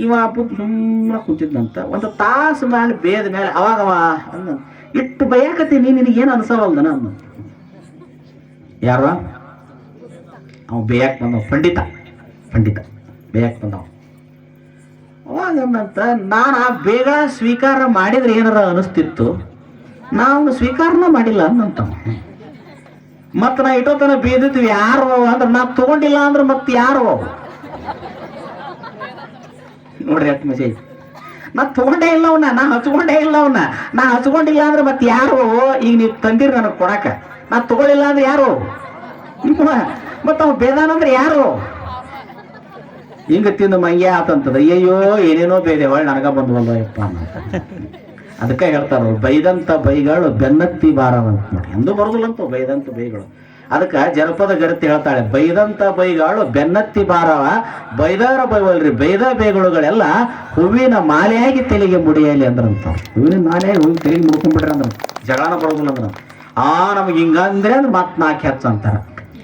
ಇವ ಅಪ್ಪು ಸುಮ್ಮನೆ ಕೂತಿದ್ದಂತ ಒಂದು ತಾಸು ಮೇಲೆ ಬೇದ ಮೇಲೆ ಅವಾಗ ಇಟ್ಟು ಅಂದ, ಇಟ್ಟು ಬಯಕತ್ತೀನಿ ನಿನಗೇನು ಅನ್ಸವಲ್ದನ ಅಂದ. ಯಾರ? ಅವ ಬೇಯಕ್ ಬಂದವ, ಪಂಡಿತ. ಪಂಡಿತ. ಬೇಯಕ್ ಬಂದವ. ಅವಾಗ ಅಂದಂತ ನಾನು ಆ ಬೇಗ ಸ್ವೀಕಾರ ಮಾಡಿದ್ರೆ ಏನಾರ ಅನಿಸ್ತಿತ್ತು ನಾವು ಸ್ವೀಕಾರನ ಮಾಡಿಲ್ಲ ಅಂದಂತ ಮತ್ತ ನಾ ಇಟ್ಟೋತನ ಬೀದಿದ್ವಿ ಯಾರು ಅಂದ್ರೆ, ನಾ ತಗೊಂಡಿಲ್ಲ ಅಂದ್ರೆ ಮತ್ತೆ ಯಾರು ಅವು? ನೋಡ್ರಿ ಅಟ್ ಮೆಸೇಜ್ ನಾ ತಗೊಂಡೇ ಇಲ್ಲ ಅವನ್ನ ನಾ ಹಚ್ಕೊಂಡೇ ಇಲ್ಲ ಅವನ್ನ ನಾ ಹಚ್ಕೊಂಡಿಲ್ಲ ಅಂದ್ರೆ ಮತ್ತೆ ಯಾರು? ಈಗ ನೀವು ತಂದಿರಿ ನನಗೆ ಕೊಡಕ. ನಾ ತಗೊಳ್ಳಿಲ್ಲ ಅಂದ್ರೆ ಯಾರು? ಮತ್ತೆ ಅವ್ ಬೇದಾನಂದ್ರೆ ಯಾರು? ಹಿಂಗ ತಿಂದು ಮಂಗೆ ಆತಂತದ. ಅಯ್ಯೋ ಏನೇನೋ ಬೇದೆ ಒಳ್ಳೆ ನನಗ ಬಂದು ಯಪ್ಪ ಅಂತ. ಅದಕ್ಕೆ ಹೇಳ್ತಾರ ಬೈದಂತ ಬೈಗಳು ಬೆನ್ನತ್ತಿ ಬಾರವಂತ ನೋಡಿ. ಎಂದು ಬರೋದಿಲ್ಲಂತ ಬೈದಂತ ಬೈಗಳು. ಅದಕ್ಕೆ ಜನಪದ ಗರತಿ ಹೇಳ್ತಾಳೆ ಬೈದಂತ ಬೈಗಾಳು ಬೆನ್ನತ್ತಿ ಬಾರವ ಬೈದಾರ ಬೈವಲ್ರಿ ಬೈದ ಬೈಗಳುಗಳೆಲ್ಲ ಹೂವಿನ ಮಾಲೆಯಾಗಿ ತಲೆಗೆ ಮುಡಿಯಲಿ ಅಂದ್ರಂತ. ಹೂವಿನ ಮಾಲೆಯಾಗಿ ಹೂವಿನ ತಲೆಗೆ ಮುಡ್ಕೊಂಡ್ಬಿಟ್ರೆ ಅಂದ್ರೆ. ಜಗಳನ ಬರೋದಿಲ್ಲ ಅಂದ್ರೆ. ಆ ನಮ್ಗೆ ಹಿಂಗಂದ್ರೆ ಅಂದ್ರೆ ಮತ್ ನಾಲ್ಕು ಹೆಚ್ಚು ಅಂತಾರ.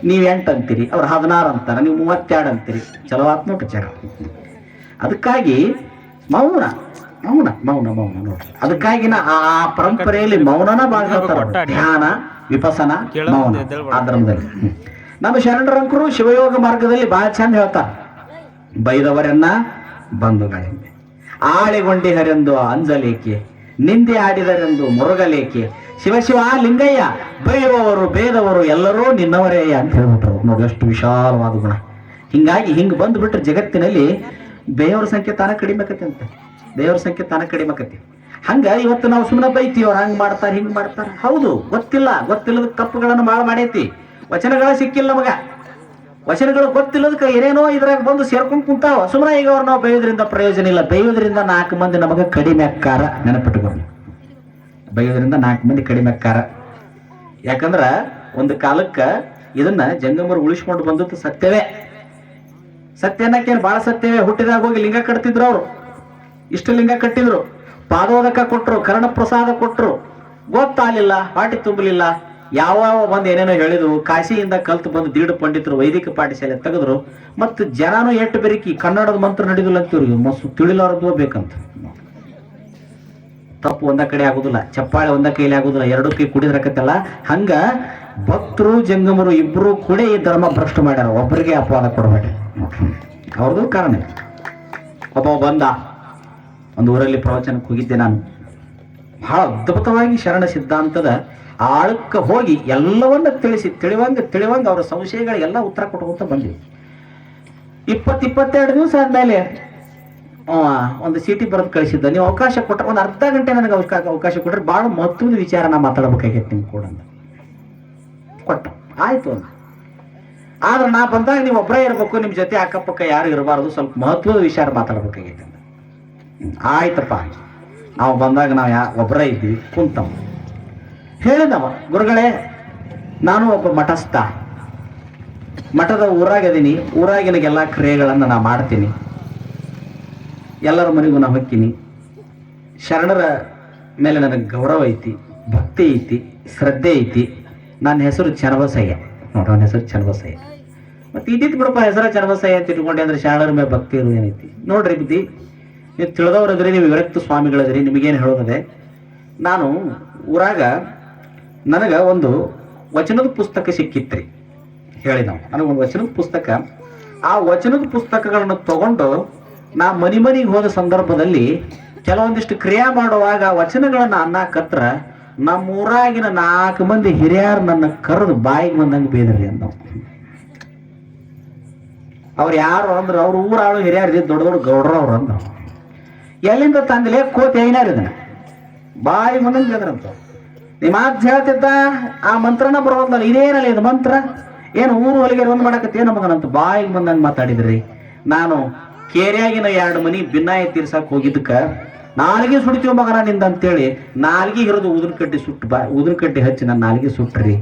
ನೀವು ಎಂಟು ಅಂತೀರಿ ಅವ್ರು ಹದಿನಾರು ಅಂತಾರ ನೀವು ಮೂವತ್ತೆರಡು ಅಂತೀರಿ. ಚಲೋ ಆತ್ ನೋಡ್ರಿ ಜಗಳ. ಅದಕ್ಕಾಗಿ ಮೌನ ಮೌನ ಮೌನ ಮೌನ ನೋಡ್ರಿ. ಅದಕ್ಕಾಗಿ ಆ ಪರಂಪರೆಯಲ್ಲಿ ಮೌನನ ಭಾಗ ಧ್ಯಾನ ವಿಪಸನ ಮೌನ ಆ ನಮ್ಮ ಶರಣರಂಕರು ಶಿವಯೋಗ ಮಾರ್ಗದಲ್ಲಿ ಬಹಳ ಚಂದ ಹೇಳ್ತಾರೆ. ಬೈದವರನ್ನ ಬಂಧುಗಳೆಂದೆ ಆಳಿಗೊಂಡಿಹರೆಂದು ಅಂಜಲೇಕೆ ನಿಂದೆ ಆಡಿದರೆಂದು ಮುರುಗಲೇಕೆ. ಶಿವಶಿವ ಲಿಂಗಯ್ಯ ಬೈಯುವವರು ಬೇದವರು ಎಲ್ಲರೂ ನಿನ್ನವರೇ ಅಂತ ಹೇಳ್ಬಿಟ್ರು. ನೋಡಿ ಎಷ್ಟು ವಿಶಾಲವಾದ ಗುಣ. ಹಿಂಗಾಗಿ ಹಿಂಗ್ ಬಂದ್ಬಿಟ್ರೆ ಜಗತ್ತಿನಲ್ಲಿ ಬೇಯವ್ರ ಸಂಖ್ಯೆ ತಾನ ಕಡಿಮೆ ಆಕತಿ ಅಂತ. ದೇವ್ರ ಸಂಖ್ಯೆ ತಾನ ಕಡಿಮೆ ಆಕತಿ ಹಂಗ ಇವತ್ತು ನಾವು ಸುಮ್ಮನೆ ಬೈತೀವಿ, ಅವ್ರು ಹಂಗ್ ಮಾಡ್ತಾರ, ಹಿಂಗ್ ಮಾಡ್ತಾರ. ಹೌದು, ಗೊತ್ತಿಲ್ಲ, ಗೊತ್ತಿಲ್ಲದ ತಪ್ಪುಗಳನ್ನು ಭಾಳ ಮಾಡೈತಿ. ವಚನಗಳ ಸಿಕ್ಕಿಲ್ಲ ನಮಗ. ವಚನಗಳು ಗೊತ್ತಿಲ್ಲದಕ್ಕೆ ಏನೇನೋ ಇದ್ರಾಗ ಬಂದು ಸೇರ್ಕೊಂಡ್ ಕುಂತಾವ. ಸುಮ್ಮನೆ ಈಗ ಅವ್ರು ನಾವು ಬೈಯೋದ್ರಿಂದ ಪ್ರಯೋಜನ ಇಲ್ಲ. ಬೈಯೋದ್ರಿಂದ ನಾಲ್ಕು ಮಂದಿ ನಮಗೆ ಕಡಿಮೆ ಅಕ್ಕಾರ ನೆನಪಿಟ್ಟುಕೊಂಡು ಬೈಯೋದ್ರಿಂದ ನಾಲ್ಕು ಮಂದಿ ಕಡಿಮೆ ಅಕ್ಕಾರ. ಯಾಕಂದ್ರೆ ಒಂದು ಕಾಲಕ್ಕೆ ಇದನ್ನ ಜಂಗಮರು ಉಳಿಸ್ಕೊಂಡು ಬಂದದ್ದು ಸತ್ಯವೇ. ಸತ್ಯ ಅನ್ನಕ್ಕೇನು ಬಹಳ ಸತ್ಯವೇ? ಹುಟ್ಟಿದಾಗ ಹೋಗಿ ಲಿಂಗ ಕಟ್ತಿದ್ರು ಅವರು. ಇಷ್ಟು ಲಿಂಗ ಕಟ್ಟಿದ್ರು. ಪಾದೋದಕ ಕೊಟ್ಟರು ಕರ್ಣ ಪ್ರಸಾದ ಕೊಟ್ಟರು ಗೊತ್ತಾಗಲಿಲ್ಲ, ಪಾಟಿ ತುಂಬಲಿಲ್ಲ. ಯಾವ ಬಂದು ಏನೇನೋ ಹೇಳಿದ್ರು, ಕಾಶಿಯಿಂದ ಕಲ್ತು ಬಂದು ದೀಡು ಪಂಡಿತರು ವೈದಿಕ ಪಾಠಶಾಲೆ ತೆಗೆದ್ರು. ಮತ್ತು ಜನನು ಎಟ್ಟು ಬೆರಿಕಿ, ಕನ್ನಡದ ಮಂತ್ರ ನಡೆದಿಲ್ಲ ಅಂತೀವ್ರಿಗೆ ಮಸ್ತು ತಿಳಿಲಾರದು ಬೇಕಂತ ತಪ್ಪು ಒಂದ ಕಡೆ ಆಗುದಿಲ್ಲ, ಚಪ್ಪಾಳೆ ಒಂದ ಕೈಲಿ ಆಗುದಿಲ್ಲ, ಎರಡು ಕೈ ಕುಡಿದ್ರಕತ್ತಲ್ಲ. ಹಂಗ ಭಕ್ತರು, ಜಂಗಮರು ಇಬ್ರು ಕೂಡ ಈ ಧರ್ಮ ಭ್ರಷ್ಟ ಮಾಡ್ಯಾರ. ಒಬ್ಬರಿಗೆ ಅಪವಾದ ಕೊಡಬೇಡಿ ಅವ್ರದ್ದು ಕಾರಣ ಒಬ್ಬ ಬಂದ. ಒಂದು ಊರಲ್ಲಿ ಪ್ರವಚನಕ್ಕೆ ಹೋಗಿದ್ದೆ ನಾನು. ಬಹಳ ಅದ್ಭುತವಾಗಿ ಶರಣ ಸಿದ್ಧಾಂತದ ಆಳಕ್ಕೆ ಹೋಗಿ ಎಲ್ಲವನ್ನ ತಿಳಿಸಿ ತಿಳಿವಂಗ ತಿಳಿವಂಗ ಅವರ ಸಂಶಯಗಳಿಗೆಲ್ಲ ಉತ್ತರ ಕೊಟ್ಕೊಂತ ಬಂದ್ವಿ. ಇಪ್ಪತ್ತು ಇಪ್ಪತ್ತೆರಡು ದಿವಸ ಆದ್ಮೇಲೆ ಒಂದು ಸಿಟಿ ಬರೆದು ಕಳಿಸಿದ್ದ. ನೀವು ಅವಕಾಶ ಕೊಟ್ಟರೆ ಒಂದು ಅರ್ಧ ಗಂಟೆ ನನಗೆ ಅವಕಾಶ ಅವಕಾಶ ಕೊಟ್ಟರೆ ಭಾಳ ಮಹತ್ವದ ವಿಚಾರ ನಾ ಮಾತಾಡಬೇಕಾಗಿತ್ತು ನಿಮ್ಗೆ ಕೂಡ ಅಂತ. ಕೊಟ್ಟ. ಆಯ್ತು ಅಂತ ಆದ್ರೆ ನಾ ಬಂದಾಗ ನೀವು ಒಬ್ಬರೇ ಇರಬೇಕು ನಿಮ್ಮ ಜೊತೆ ಅಕ್ಕಪಕ್ಕ ಯಾರು ಇರಬಾರ್ದು ಸ್ವಲ್ಪ ಮಹತ್ವದ ವಿಚಾರ ಮಾತಾಡ್ಬೇಕಾಗೈತೆ ಅಂದ ಹ್ಮ್, ಆಯ್ತಪ್ಪ. ನಾವು ಬಂದಾಗ ನಾವು ಯಾ ಒಬ್ಬರೇ ಇದ್ವಿ, ಕುಂತವ. ಹೇಳಿದವ, ಗುರುಗಳೇ, ನಾನು ಒಬ್ಬ ಮಠಸ್ಥ. ಮಠದ ಊರಾಗದೀನಿ ಊರಾಗಿನಗೆಲ್ಲ ಕ್ರಿಯೆಗಳನ್ನು ನಾ ಮಾಡ್ತೀನಿ. ಎಲ್ಲರ ಮನೆಗೂ ನಾ ಹೊಕ್ಕಿನಿ. ಶರಣರ ಮೇಲೆ ನನಗೆ ಗೌರವ ಐತಿ, ಭಕ್ತಿ ಐತಿ, ಶ್ರದ್ಧೆ ಐತಿ. ನನ್ನ ಹೆಸರು ಚನ್ನಬಸಯ್ಯ. ನೋಡ, ಅವನ ಹೆಸರು ಚನ್ನಬಸಯ್ಯ. ಮತ್ತೆ ಇದ್ದಿತ್ತು ಬಿಡಪ್ಪ ಹೆಸರ ಚನ್ನಬಸಯ್ಯ ಅಂತ ಇಟ್ಕೊಂಡೆ ಅಂದ್ರೆ ಶರಣರ ಮೇಲೆ ಭಕ್ತಿ ಇರೋದು ಏನೈತಿ? ನೋಡ್ರಿ ಬುದ್ಧಿ. ನೀವು ತಿಳಿದವ್ರದ್ರಿ ನೀವು ವಿರಕ್ತ ಸ್ವಾಮಿಗಳದ್ರಿ, ನಿಮಗೇನು ಹೇಳೋದಿದೆ. ನಾನು ಊರಾಗ ನನಗೆ ಒಂದು ವಚನದ ಪುಸ್ತಕ ಸಿಕ್ಕಿತ್ರಿ. ಹೇಳಿ ನಾವು. ಒಂದು ವಚನದ ಪುಸ್ತಕ. ಆ ವಚನದ ಪುಸ್ತಕಗಳನ್ನು ತಗೊಂಡು ನಾ ಮನಿ ಮನಿಗೆ ಹೋದ ಸಂದರ್ಭದಲ್ಲಿ ಕೆಲವೊಂದಿಷ್ಟು ಕ್ರಿಯೆ ಮಾಡುವಾಗ ವಚನಗಳನ್ನು ಅನ್ನಾಕತ್ರ ನಮ್ಮ ಊರಾಗಿನ ನಾಲ್ಕು ಮಂದಿ ಹಿರಿಯರು ನನ್ನ ಕರೆದು ಬಾಯಿಗೆ ಬಂದಂಗೆ ಬೇದ್ರಿ ಅಂತ ಅವ್ರು ಯಾರು ಅಂದ್ರೆ, ಅವ್ರ ಊರಾಳು ಹಿರಿಯರು ದೊಡ್ಡ ದೊಡ್ಡ ಗೌಡ್ರು ಅವ್ರು ಅಂದ ಎಲ್ಲಿಂದ ತಂದಲೇ? ಕೋತಿ ಐನಾರು ಇದನ್ನ ಬಾಯಿ ಬಂದಂಗೆ ಬೇದ್ರಂತ ನಿಮ್ಮ ಮಾತು ಹೇಳ್ತಿದ್ದ, ಆ ಮಂತ್ರನ ಬರೋದಲ್ಲ ಇದೇನಲ್ಲ ಇದು ಮಂತ್ರ. ಏನು ಊರು ಹೊಲಿಗೆ ಒಂದು ಮಾಡಕತ್ತೆ ಮಗನಂತ ಬಾಯಿಗೆ ಬಂದಂಗೆ ಮಾತಾಡಿದ್ರಿ. ನಾನು ಕೇರಿಯಾಗಿನ ಎರಡು ಮನಿ ಭಿನ್ನಾಯ ತೀರ್ಸಕ್ ಹೋಗಿದ್ದಕ್ಕ ನಾಲ್ಗೆ ಸುಡ್ತೀವಿ ಮಗನ ನಿಂದ ಅಂತೇಳಿ ನಾಲ್ಗೆ ಹಿರಿದು ಉದಿನ ಕಡ್ಡಿ ಸುಟ್ಟು ಬಾ ಉದಿನ ಕಡ್ಡಿ ಹಚ್ಚಿ ನನ್ನ ನಾಲ್ಗೆ ಸುಟ್ರಿ.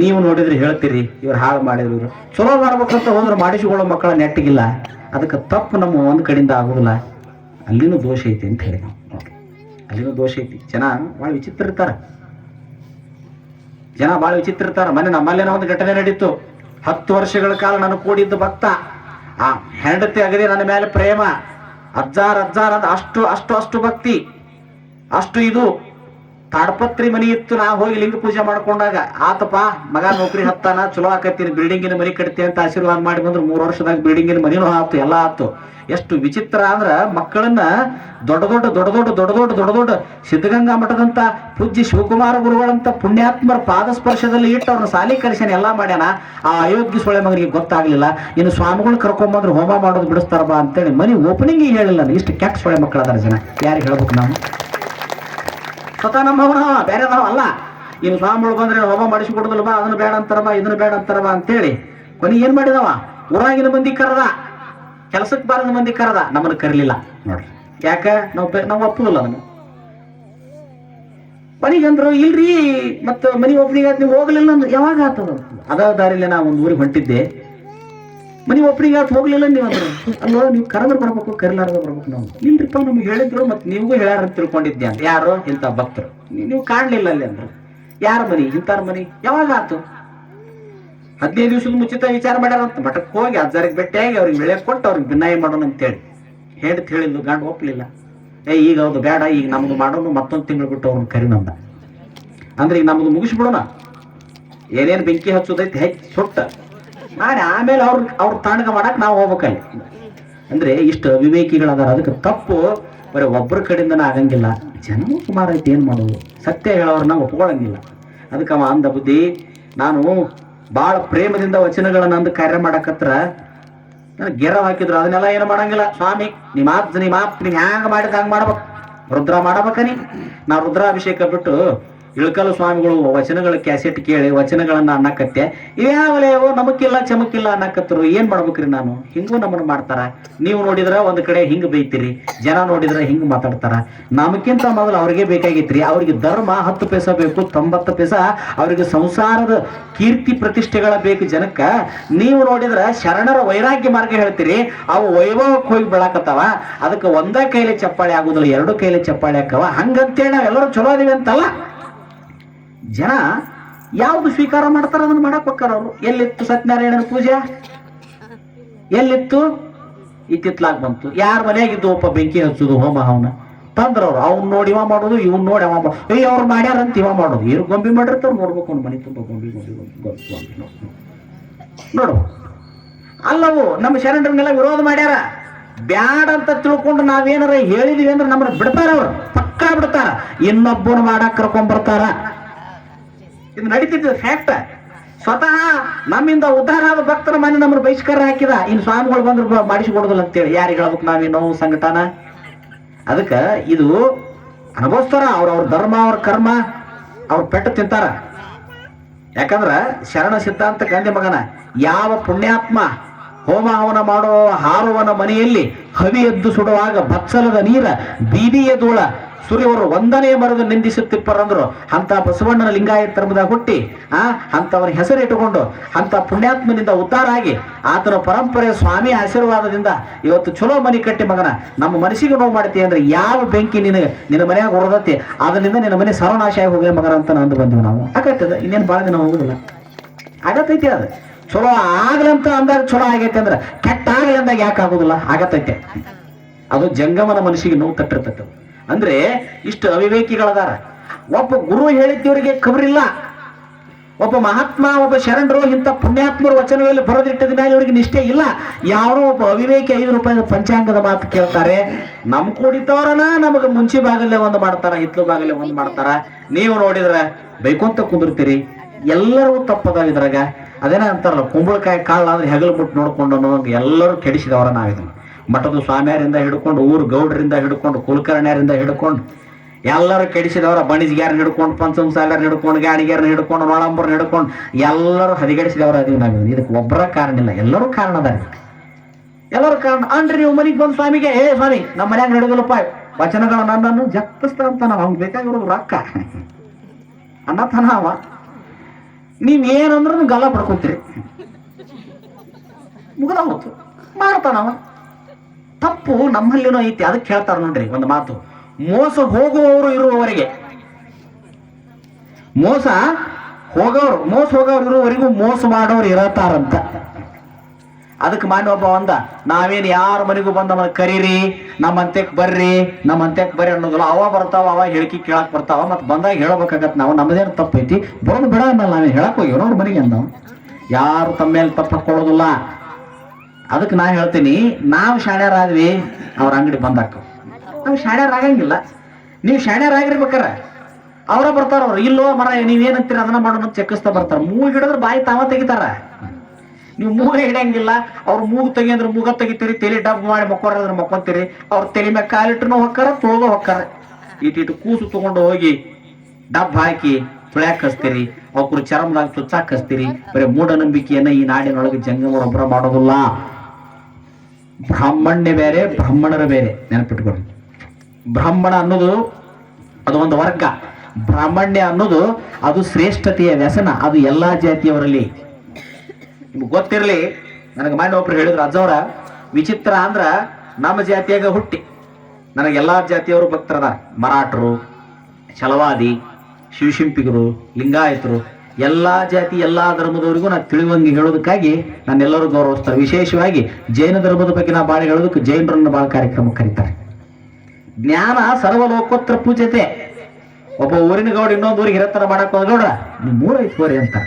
ನೀವು ನೋಡಿದ್ರೆ ಹೇಳ್ತೀರಿ, ಇವ್ರು ಹಾಳು ಮಾಡಿದ್ರು ಇವರು ಚಲೋ ಮಾಡ್ಬೇಕಂತ ಹೋದ್ರೆ ಮಾಡಿಸಿಕೊಳ್ಳೋ ಮಕ್ಕಳ ನೆಟ್ಟಿಗಿಲ್ಲ. ಅದಕ್ಕೆ ತಪ್ಪು ನಮ್ಮ ಒಂದು ಕಡೆಯಿಂದ ಆಗೋದಿಲ್ಲ. ಅಲ್ಲಿನೂ ದೋಷ ಐತಿ ಅಂತ ಹೇಳಿ ನಾವು. ಅಲ್ಲಿನೂ ದೋಷ ಐತಿ. ಜನ ಭಾಳ ವಿಚಿತ್ರ ಇರ್ತಾರ. ಜನ ಭಾಳ ವಿಚಿತ್ರ ಇರ್ತಾರ. ಮನೆ ನಮ್ಮಲ್ಲೇನೋ ಒಂದು ಘಟನೆ ನಡೀತು. ಹತ್ತು ವರ್ಷಗಳ ಕಾಲ ನಾನು ಕೂಡಿದ್ದು ಭಕ್ತ. ಆ ಹೆಂಡತಿ ಅಗದಿ ನನ್ನ ಮೇಲೆ ಪ್ರೇಮ. ಅಜ್ಜಾರ್ ಅಜ್ಜಾರ್ ಅಂತ ಅಷ್ಟು ಅಷ್ಟು ಅಷ್ಟು ಭಕ್ತಿ. ಅಷ್ಟು ಇದು. ತಾಡ್ಪತ್ರಿ ಮನಿ ಇತ್ತು ನಾ ಹೋಗಿ ಲಿಂಗ ಪೂಜೆ ಮಾಡ್ಕೊಂಡಾಗ, ಆತಪ್ಪ, ಮಗ ನೌಕರಿ ಹತ್ತಾನ, ಚಲೋ ಆಕತ್ತೀನಿ ಬಿಲ್ಡಿಂಗಿನ ಮನಿ ಕಟ್ತೀನಿ ಅಂತ ಆಶೀರ್ವಾದ ಮಾಡಿ ಬಂದ್ರು. ಮೂರು ವರ್ಷದಾಗ ಬಿಲ್ಡಿಂಗಿನ ಮನಿನೂ ಆತು, ಎಲ್ಲ ಆತು. ಎಷ್ಟು ವಿಚಿತ್ರ ಅಂದ್ರೆ, ಮಕ್ಕಳನ್ನ ದೊಡ್ಡ ದೊಡ್ಡ ದೊಡ್ಡ ದೊಡ್ಡ ದೊಡ್ಡ ದೊಡ್ಡ ದೊಡ್ಡ ದೊಡ್ಡ ಸಿದ್ಧಗಂಗಾ ಮಠದಂತ ಪೂಜ್ಯ ಶಿವಕುಮಾರ ಗುರುಗಳಂತ ಪುಣ್ಯಾತ್ಮರ ಪಾದಸ್ಪರ್ಶದಲ್ಲಿ ಇಟ್ಟು ಅವ್ರನ್ನ ಸಾಲಿ ಕಲಿಸ್ಯಾನ, ಎಲ್ಲ ಮಾಡ್ಯಾನ. ಆ ಅಯೋಗ್ಯ ಸೊಳೆ ಮಗನಿಗೆ ಗೊತ್ತಾಗ್ಲಿಲ್ಲ. ಇನ್ನು ಸ್ವಾಮಿಗಳು ಕರ್ಕೊಂಬಂದ್ರೆ ಹೋಮ ಮಾಡೋದು ಬಿಡಿಸ್ತಾರಪ್ಪ ಅಂತೇಳಿ ಮನಿ ಓಪನಿಂಗ್ ಹೇಳಿಲ್ಲ. ಇಷ್ಟು ಕೆಟ್ಟ ಸೊಳೆ ಮಕ್ಕಳದಾರ ಜನ. ಯಾರಿಗೆ ಹೇಳ್ಬೇಕು ನಾವು? ನಮ್ಮವನ ಬೇರೆ ಅಲ್ಲ. ಇನ್ನು ಸ್ವಾಮಿಗಳು ಬಂದ್ರೆ ಹೋಮ ಮಾಡಿಸಿ ಕೊಡುದಿಲ್ಲ ಬಾ, ಅದನ್ನ ಬೇಡ ಅಂತಾರ ಇದನ್ನ ಬೇಡ ಅಂತಾರ ಬಾ ಅಂತೇಳಿ. ಕೊನೆ ಏನ್ ಮಾಡಿದವ? ಊರಾಗಿನ ಮಂದಿ ಕರೆದ. ಕೆಲಸಕ್ಕೆ ಬಾರದ ಮಂದಿ ಕರೆದ. ನಮ್ಮನ್ನು ಕರೀಲಿಲ್ಲ. ನೋಡ್ರಿ. ಯಾಕ? ನಾವು ನಾವು ಒಪ್ಪುದಿಲ್ಲ ಅದನ್ನು. ಮನೆಗೆ ಅಂದ್ರು ಇಲ್ರಿ. ಮತ್ತ ಮನಿ ಒಬ್ಬನಿಗೆ ಆತ್ ನೀವು ಹೋಗ್ಲಿಲ್ಲ ಯಾವಾಗ ಆತದ? ಅದ ದಾರಿಲಿ ನಾ ಒಂದು ಊರಿಗೆ ಹೊಂಟಿದ್ದೆ. ಮನಿ ಒಬ್ಬರಿಗೆ ಯಾಕೆ ಹೋಗ್ಲಿಲ್ಲ ನೀವು ಅಂದ್ರೆ ಅಲ್ವಾ ನೀವು ಕರೆದ್ರೆ ಬರ್ಬೇಕು, ಕರಿಲಾರ್ದ ಬರ್ಬೇಕು ನಾವು. ಇಲ್ರಿಪ್ಪ, ನಮ್ಗೆ ಹೇಳಿದ್ರು ಮತ್ತೆ ನೀವು ಹೇಳ್ಯಾರ ಅಂತ ತಿಳ್ಕೊಂಡಿದ್ದೆ ಅಂತ. ಯಾರು ಇಂಥ ಭಕ್ತರು. ನೀವು ಕಾಣಲಿಲ್ಲ ಅಲ್ಲಿ ಅಂದ್ರೆ. ಯಾರ ಮನಿ? ಇಂತಾರ ಮನಿ. ಯಾವಾಗ ಆತು? ಹದಿನೈದು ದಿವಸದ ಮುಂಚಿತ ವಿಚಾರ ಮಾಡ್ಯಾರ ಅಂತ. ಮಠಕ್ಕೆ ಹೋಗಿ ಅಜ್ಜಾರಿಗೆ ಭೇಟಿಯಾಗಿ ಅವ್ರಿಗೆ ಬೆಳೆ ಕೊಟ್ಟು ಅವ್ರಿಗೆ ಭಿನ್ನಾಯ ಮಾಡೋಣ ಅಂತೇಳಿ ಹೇಳ್ತ ಹೇಳಿದ್ದು ಗಂಡ ಒಪ್ಪಲಿಲ್ಲ ಏ, ಈಗ ಅದು ಬೇಡ, ಈಗ ನಮ್ದು ಮಾಡೋನು ಮತ್ತೊಂದು ತಿಂಗಳು ಬಿಟ್ಟು ಅವ್ರನ್ನ ಕರಿನಂದ ಅಂದ್ರೆ ಈಗ ನಮ್ದು ಮುಗಿಸ್ಬಿಡೋಣ. ಏನೇನು ಬೆಂಕಿ ಹಚ್ಚೋದೈತೆ ಹೆಚ್ಚು ಸುಟ್ಟ. ಮಾಡಿ ಆಮೇಲೆ ಅವ್ರ ಅವ್ರ ತಾಣಗ ಮಾಡಕ್ ನಾವು ಹೋಗ್ಬೇಕಲ್ಲಿ ಅಂದ್ರೆ ಇಷ್ಟು ಅವಿವೇಕಿಗಳದಾರ ಅದಕ್ಕೆ ತಪ್ಪು. ಬರೀ ಒಬ್ಬರ ಕಡೆಯಿಂದನ ಆಗಂಗಿಲ್ಲ. ಜನ್ಮ ಕುಮಾರ ಐತಿ ಏನ್ ಮಾಡೋದು? ಸತ್ಯ ಹೇಳೋರ್ನ ಒಪ್ಕೊಳ್ಳಂಗಿಲ್ಲ ಅದಕ್ಕೆ ಅವ ಅಂದ ಬುದ್ಧಿ, ನಾನು ಭಾಳ ಪ್ರೇಮದಿಂದ ವಚನಗಳನ್ನ ಅಂದು ಕಾರ್ಯ ಮಾಡಕತ್ರ ನನಗೆ ಗೆರ ಹಾಕಿದ್ರು. ಅದನ್ನೆಲ್ಲ ಏನು ಮಾಡಂಗಿಲ್ಲ. ಸ್ವಾಮಿ ನಿಮ್ಮ ಆಪ್ ನಿಮ್ಮ ಆಪ್ ನೀವು ಹ್ಯಾಂಗ ಮಾಡಿದ ಹಂಗೆ ಮಾಡ್ಬೇಕು. ರುದ್ರ ಮಾಡಬೇಕನಿ ನಾ ರುದ್ರಾಭಿಷೇಕ ಬಿಟ್ಟು ಇಳಕಲು ಸ್ವಾಮಿಗಳು ವಚನಗಳ ಕ್ಯಾಸೆಟ್ ಕೇಳಿ ವಚನಗಳನ್ನ ಅನ್ನಕತ್ತೆ, ಇವ್ಯಾವಲೇವೋ ನಮಕ್ಕಿಲ್ಲ ಚಮಕಿಲ್ಲ ಅನ್ನಕತ್ತರು, ಏನ್ ಮಾಡ್ಬೇಕ್ರಿ ನಾನು? ಹಿಂಗೂ ನಮ್ಮನ್ನ ಮಾಡ್ತಾರ. ನೀವು ನೋಡಿದ್ರ ಒಂದ್ ಕಡೆ ಹಿಂಗ್ ಬೈತೀರಿ, ಜನ ನೋಡಿದ್ರ ಹಿಂಗ್ ಮಾತಾಡ್ತಾರ. ನಮಕ್ಕಿಂತ ಮೊದಲು ಅವ್ರಿಗೆ ಬೇಕಾಗಿತ್ರಿ, ಅವ್ರಿಗೆ ಧರ್ಮ ಹತ್ತು ಪೈಸ ಬೇಕು, ತೊಂಬತ್ತು ಪೈಸ, ಅವ್ರಿಗೆ ಸಂಸಾರದ ಕೀರ್ತಿ ಪ್ರತಿಷ್ಠೆಗಳ ಬೇಕು ಜನಕ್ಕ. ನೀವು ನೋಡಿದ್ರ ಶರಣರ ವೈರಾಗ್ಯ ಮಾರ್ಗ ಹೇಳ್ತೀರಿ, ಅವು ವೈಭವಕ್ಕೆ ಹೋಗಿ ಬೆಳಕತ್ತಾವ. ಅದಕ್ಕೆ ಒಂದೇ ಕೈಲಿ ಚಪ್ಪಾಳೆ ಆಗುದಿಲ್ಲ, ಎರಡು ಕೈಲಿ ಚಪ್ಪಾಳೆ ಹಾಕವ. ಹಂಗಂತೇಳಿ ನಾವೆಲ್ಲರೂ ಚಲೋ ಅದೀವಿ ಅಂತಲ್ಲ? ಜನ ಯಾವ್ದು ಸ್ವೀಕಾರ ಮಾಡ್ತಾರ ಅದನ್ನ ಮಾಡಕ್ ಹೋಗ್ತಾರ ಅವರು. ಎಲ್ಲಿತ್ತು ಸತ್ಯನಾರಾಯಣನ ಪೂಜೆ? ಎಲ್ಲಿತ್ತು? ಇತ್ತಿತ್ಲಾಗ್ ಬಂತು. ಯಾರ ಮನೆಯಾಗಿದ್ದು ಒಬ್ಬ ಬೆಂಕಿ ಹಚ್ಚುದು ಹೋಮ ಅವನ ತಂದ್ರವ್ರು. ಅವ್ನ ನೋಡಿ ಇವ ಮಾಡೋದು, ಇವನ್ ನೋಡಿ ಅವ ಮಾಡೋದು. ಏಯ್, ಅವ್ರು ಮಾಡ್ಯಾರಂತ ಇವ ಮಾಡೋದು. ಏನು ಗೊಂಬಿ ಮಾಡಿರ್ತಾರ, ನೋಡ್ಬೇಕು ಅವ್ನ ಮನೆ ತುಂಬ ಗೊಂಬಿ ಗೊಂಬಿ ಗೊಂಬಿ ಗೊಂಬಿ. ನೋಡು ಅಲ್ಲವು, ನಮ್ಮ ಶರಣರನ್ನೆಲ್ಲ ವಿರೋಧ ಮಾಡ್ಯಾರ? ಬ್ಯಾಡ ಅಂತ ತಿಳ್ಕೊಂಡು ನಾವೇನಾರ ಹೇಳಿದೀವಿ ಅಂದ್ರೆ ನಮ್ಮನ್ನ ಬಿಡ್ತಾರ ಅವ್ರು. ಪಕ್ಕಾ ಬಿಡ್ತಾರ. ಇನ್ನೊಬ್ಬನ ಮಾಡಕ್ ಕರ್ಕೊಂಡ್ ಬರ್ತಾರ ಇದು ನಡೀತಿದ್ದ ಫ್ಯಾಕ್ಟ್ ಸ್ವತಃ ನಮ್ಮಿಂದ ಉದ್ಧಾರ ಆದ ಭಕ್ತರ ಮನೆ ನಮ್ಮನ್ನು ಬಹಿಷ್ಕಾರ ಹಾಕಿದ. ಇನ್ನು ಸ್ವಾಮಿಗಳು ಬಂದ್ರು ಮಾಡಿಸಿಕೊಡುದಿಲ್ಲ ಅಂತೇಳಿ. ಯಾರಿಗೆ ಹೇಳ್ಬೇಕು ನೋವು ಸಂಘಟನ ಅದಕ್ಕೆ ಇದು ಅನುಭವಿಸ್ತಾರ ಅವ್ರ ಅವ್ರ ಧರ್ಮ, ಅವ್ರ ಕರ್ಮ, ಅವ್ರ ಪೆಟ್ಟು ತಿಂತಾರ. ಯಾಕಂದ್ರೆ ಶರಣ ಸಿದ್ಧಾಂತ ಗಂಧಿ ಮಗನ, ಯಾವ ಪುಣ್ಯಾತ್ಮ ಹೋಮ ಹವನ ಮಾಡೋ ಹಾರುವನ ಮನೆಯಲ್ಲಿ ಹವಿ ಎದ್ದು ಸುಡುವಾಗ ಬಚ್ಚಲದ ನೀರ ಬೀದಿಯ ಧೂಳ ಸೂರ್ಯವರು ಒಂದನೇ ಮರದ ನಿಂದಿಸುತ್ತಿಪ್ಪರಂದ್ರು ಅಂತ ಬಸವಣ್ಣನ ಲಿಂಗಾಯತ ಧರ್ಮದಾಗ ಹುಟ್ಟಿ, ಆ ಹೆಸರು ಇಟ್ಟುಕೊಂಡು ಅಂತ ಪುಣ್ಯಾತ್ಮನಿಂದ ಉದ್ಧಾರ ಆಗಿ ಆತನ ಪರಂಪರೆ ಸ್ವಾಮಿ ಆಶೀರ್ವಾದದಿಂದ ಇವತ್ತು ಚಲೋ ಮನಿ ಕಟ್ಟಿ ಮಗನ. ನಮ್ಮ ಮನಸ್ಸಿಗೆ ನೋವು ಮಾಡ್ತಿ ಅಂದ್ರೆ ಯಾವ ಬೆಂಕಿ ನಿನಗೆ ನಿನ್ನ ಮನೆಯಾಗ ಹೊರದತ್ತಿ ಅದರಿಂದ ನಿನ್ನ ಮನೆ ಸರ್ವನಾಶ ಆಗಿ ಹೋಗಿ ಮಗನ ಅಂತ ನಂದು ಬಂದ್ವಿ ನಾವು. ಆಗತ್ತದ? ಇನ್ನೇನು ಭಾಳ ದಿನ ಹೋಗುದಿಲ್ಲ. ಆಗತೈತಿ ಅದು. ಚಲೋ ಆಗ್ಲಂತ ಅಂದಾಗ ಚಲೋ ಆಗೈತೆ ಅಂದ್ರೆ ಕೆಟ್ಟ ಆಗ್ಲಿ ಅಂದಾಗ ಯಾಕೆ ಆಗುದಿಲ್ಲ ಆಗತೈತೆ ಅದು ಜಂಗಮನ ಮನಸ್ಸಿಗೆ ನೋವು ತಟ್ಟಿರ್ತೈತೆ. ಅಂದ್ರೆ ಇಷ್ಟು ಅವಿವೇಕಿಗಳದಾರ. ಒಬ್ಬ ಗುರು ಹೇಳಿದ್ದವರಿಗೆ ಕಬರಿಲ್ಲ. ಒಬ್ಬ ಮಹಾತ್ಮ, ಒಬ್ಬ ಶರಣರು ಇಂಥ ಪುಣ್ಯಾತ್ಮರ ವಚನಗಳಲ್ಲಿ ಬರೋದಿಟ್ಟದ ಮೇಲೆ ಇವರಿಗೆ ನಿಷ್ಠೆ ಇಲ್ಲ. ಯಾರೋ ಒಬ್ಬ ಅವಿವೇಕಿ ಐದು ರೂಪಾಯಿ ಪಂಚಾಂಗದ ಮಾತು ಕೇಳ್ತಾರೆ, ನಮ್ ಕೂಡಿದವರನ ನಮಗೆ ಮುಂಚೆ ಬಾಗಲ್ಲೇ ಒಂದು ಮಾಡ್ತಾರ ಹಿತ್ಲು ಬಾಗಲ್ಲೇ ಒಂದು ಮಾಡ್ತಾರ. ನೀವು ನೋಡಿದ್ರೆ ಬೈಕೊಂತ ಕುಂದಿರ್ತೀರಿ. ಎಲ್ಲರೂ ತಪ್ಪದ ಇದ್ರಾಗ. ಅದೇನ ಅಂತಾರಲ್ಲ ಕುಂಬಳಕಾಯಿ ಕಾಳು ಅಂದ್ರೆ ಹೆಗಲು ಮುಟ್ಟು ನೋಡ್ಕೊಂಡು ಎಲ್ಲರೂ ಕೆಡಿಸಿದವರ ನಾವಿದನ್ನು ಮಠದ ಸ್ವಾಮಿಯರಿಂದ ಹಿಡ್ಕೊಂಡು, ಊರು ಗೌಡರಿಂದ ಹಿಡ್ಕೊಂಡು, ಕುಲಕರ್ಣ್ಯರಿಂದ ಹಿಡ್ಕೊಂಡು, ಎಲ್ಲರೂ ಕೆಡಿಸಿದವರ ಬಣಿಜ್ಗ್ಯಾರನ್ನ ಹಿಡ್ಕೊಂಡು ಪಂಚಮಸಾಲರ್ನ ಹಿಡ್ಕೊಂಡು ಗಾಣಿಗ್ಯಾರನ್ನ ಹಿಡ್ಕೊಂಡು, ನೊಳಂಬರ್ನ ಹಿಡ್ಕೊಂಡು, ಎಲ್ಲರೂ ಹದಿಗೆಡಿಸಿದವರ ಅದೀವಿ ನಾವು ಇದಕ್ಕೆ ಒಬ್ಬರ ಕಾರಣ ಇಲ್ಲ. ಎಲ್ಲರೂ ಕಾರಣ ಅದ ಎಲ್ಲರೂ ಕಾರಣ. ಅನ್ರಿ ನೀವು ಮನೆಗೆ ಬಂದು ಸ್ವಾಮಿಗೆ ಏ ಸ್ವಾಮಿ, ನಮ್ಮ ಮನ್ಯಾಗ ನಡೆದಲ್ಲಪ್ಪ, ವಚನಗಳ ನನ್ನನ್ನು ಜಪ್ಪಿಸ್ತಾ ಅಂತ ನಾವು ಅವ್ನಿಗೆ ಬೇಕಾಗಿರೋದು ರೊಕ್ಕ. ಅನ್ನತನ ಅವ. ನೀವ್ ಏನಂದ್ರೂ ಗಲ್ಲ ಪಡ್ಕೊತೀರಿ. ಮುಗಿದ ಹೋತು. ಮಾಡ್ತಾನವ ತಪ್ಪು ನಮ್ಮಲ್ಲಿನೂ ಐತಿ, ಅದಕ್ಕೆ ಹೇಳ್ತಾರೆ ನೋಡ್ರಿ ಒಂದು ಮಾತು. ಮೋಸ ಹೋಗುವವರು ಇರುವವರಿಗೆ. ಮೋಸ ಹೋಗೋರು ಮೋಸ ಹೋಗೋರು ಇರುವವರೆಗೂ ಮೋಸ ಮಾಡೋರು ಇರತಾರಂತ ಅದಕ್ಕೆ ಮಾನ್ಯ ಒಬ್ಬ ಅಂದ ನಾವೇನು ಯಾರ ಮನೆಗೂ ಬಂದ ಕರೀರಿ ನಮ್ಮ ಬರ್ರಿ ನಮ್ಮ ಅಂತ್ಯಕ್ಕೆ ಬರ್ರಿ ಅನ್ನೋದಿಲ್ಲ ಅವ ಬರ್ತಾವ, ಅವ ಹೇಳಿಕೆ ಕೇಳಕ್ ಬರ್ತಾವ ಮತ್ತೆ ಬಂದಾಗ ಹೇಳ್ಬೇಕಾಗತ್ತೆ ನಾವು, ನಮ್ಮದೇನು ತಪ್ಪೈತಿ, ಬರೋದು ಬಿಡ ಅನ್ನಲ್ಲ, ನಾವೇನು ಹೇಳಕ್ ಹೋಗಿ ಅವ್ರ ಮನೆಗೆ ಅಂದ ಯಾರು ತಮ್ಮ ಮೇಲೆ ತಪ್ಪು ಹಾಕೊಳ್ಳೋದಿಲ್ಲ ಅದಕ್ಕೆ ನಾ ಹೇಳ್ತೀನಿ, ನಾವು ಶಾಣ್ಯರಾದ್ವಿ ಅವ್ರ ಅಂಗಡಿ ಬಂದಾಕ ನಾವು ಶಾಣ್ಯರಾಗಂಗಿಲ್ಲ ನೀವು ಶಾಣ್ಯರಾಗಿರ್ಬೇಕಾರ ಅವರ ಬರ್ತಾರ ಅವ್ರು. ಇಲ್ಲೋ ಮರ ನೀವೇನಂತೀರ ಅದನ್ನ ಮಾಡೋಣ ಚೆಕ್ಕಿಸ್ತಾ ಬರ್ತಾರೆ. ಮೂಗ್ ಹಿಡಿದ್ರೆ ಬಾಯಿ ತಾವ ತೆಗಿತಾರ. ನೀವು ಮೂಗ ಹಿಡಿಯಂಗಿಲ್ಲ. ಅವ್ರು ಮೂಗು ತೆಗಿ ಅಂದ್ರೆ ಮೂಗ ತೆಗಿತೀರಿ, ತಲೆ ಡಬ್ ಮಾಡಿ ಮಕ್ಕೋರ ಮಕ್ಕೊಂತೀರಿ. ಅವ್ರ ತಲೆ ಮ್ಯಾಗ ಕಾಲಿಟ್ಟನು ಹೊಕ್ಕಾರ ತೊಳೆದು ಹೊಕ್ಕಾರ. ಇಟ್ಟು ಕೂಸು ತಗೊಂಡು ಹೋಗಿ ಡಬ್ ಹಾಕಿ ತುಳ್ಯಾಕ್ ಹಸ್ತೀರಿ ಅವ್ರ ಚರ್ಮದಾಗ ಚುಚ್ಚಾಕ್ ಹಸ್ತೀರಿ ಬರೀ ಮೂಢನಂಬಿಕೆಯನ್ನ ಈ ನಾಡಿನೊಳಗೆ ಜಂಗಮರೊಬ್ಬರ ಮಾಡೋದಿಲ್ಲ. ಬ್ರಾಹ್ಮಣ್ಯ ಬೇರೆ, ಬ್ರಾಹ್ಮಣರ ಬೇರೆ. ನೆನಪಿಟ್ಕೊಳ್ಳಿ. ಬ್ರಾಹ್ಮಣ ಅನ್ನೋದು ಅದು ಒಂದು ವರ್ಗ. ಬ್ರಾಹ್ಮಣ್ಯ ಅನ್ನೋದು ಅದು ಶ್ರೇಷ್ಠತೆಯ ವ್ಯಸನ, ಅದು ಎಲ್ಲಾ ಜಾತಿಯವರಲ್ಲಿ. ನಿಮ್ಗೆ ಗೊತ್ತಿರಲಿ, ನನಗೆ ಮಾಡಿ ಒಬ್ರು ಹೇಳಿದ್ರು, ಅಜ್ಜವರ, ವಿಚಿತ್ರ ಅಂದ್ರೆ ನಮ್ಮ ಜಾತಿಯಾಗ ಹುಟ್ಟಿ. ನನಗೆ ಎಲ್ಲಾ ಜಾತಿಯವರು ಭಕ್ತರದ ಮರಾಠರು, ಛಲವಾದಿ, ಶಿವಶಿಂಪಿಗರು, ಲಿಂಗಾಯತರು. ಎಲ್ಲಾ ಜಾತಿ, ಎಲ್ಲಾ ಧರ್ಮದವರಿಗೂ ನಾನು ತಿಳಿವಂಗಿ ಹೇಳೋದಕ್ಕಾಗಿ ನಾನೆಲ್ಲರೂ ಗೌರವಿಸ್ತಾರೆ. ವಿಶೇಷವಾಗಿ ಜೈನ ಧರ್ಮದ ಬಗ್ಗೆ ನಾ ಭಾಳ ಹೇಳೋದಕ್ಕೆ ಜೈನರನ್ನು ಭಾಳ ಕಾರ್ಯಕ್ರಮ ಕರೀತಾರೆ. ಜ್ಞಾನ ಸರ್ವಲೋಕೋತ್ತರ ಪೂಜತೆ ಒಬ್ಬ ಊರಿನ ಗೌಡ ಇನ್ನೊಂದು ಊರಿಗೆ ಹಿರತ್ತರ ಮಾಡಕ್ ಹೋದ ಗೌಡ ನಿಮ್ ಮೂರ ಐತ್ ಹೋರಿ ಅಂತಾರ.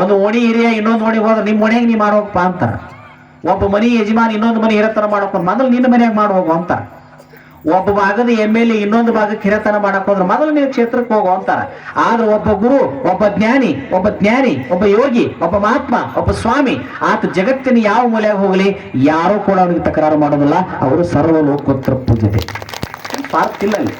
ಒಂದು ಓಣಿ ಹಿರಿಯ ಇನ್ನೊಂದು ಓಣಿ ಹೋದ್ರೆ ನಿಮ್ಮ ಓಣಿಯಾಗ ನೀ ಮಾಡೋಗಪ್ಪ ಅಂತಾರ. ಒಬ್ಬ ಮನಿ ಯಜಮಾನ್ ಇನ್ನೊಂದು ಮನಿ ಹಿರತನ ಮಾಡಕ್ ಮೊದಲು ನಿನ್ನ ಮನ್ಯಾಗ ಮಾಡುವ ಅಂತಾರ. ಒಬ್ಬ ಭಾಗದ ಎಂ ಎಲ್ ಎ ಇನ್ನೊಂದು ಭಾಗಕ್ಕೆ ಕಿರತನ ಮಾಡಕ್ ಹೋದ್ರೆ ಮೊದಲು ನೀವು ಕ್ಷೇತ್ರಕ್ಕೆ ಹೋಗು ಅಂತಾರ. ಆದ್ರೆ ಒಬ್ಬ ಗುರು, ಒಬ್ಬ ಜ್ಞಾನಿ ಒಬ್ಬ ಜ್ಞಾನಿ, ಒಬ್ಬ ಯೋಗಿ, ಒಬ್ಬ ಮಹಾತ್ಮ, ಒಬ್ಬ ಸ್ವಾಮಿ, ಆತ ಜಗತ್ತಿನ ಯಾವ ಮೂಲೆಯಾಗ ಹೋಗಲಿ, ಯಾರೂ ಕೂಡ ಅವನಿಗೆ ತಕರಾರು ಮಾಡೋದಿಲ್ಲ. ಅವರು ಸರ್ವ ಲೋಕೋತ್ತರ ಪೂಜಿತೆ ಪಾರ್ಕ್ ಇಲ್ಲ ಅಲ್ಲಿ.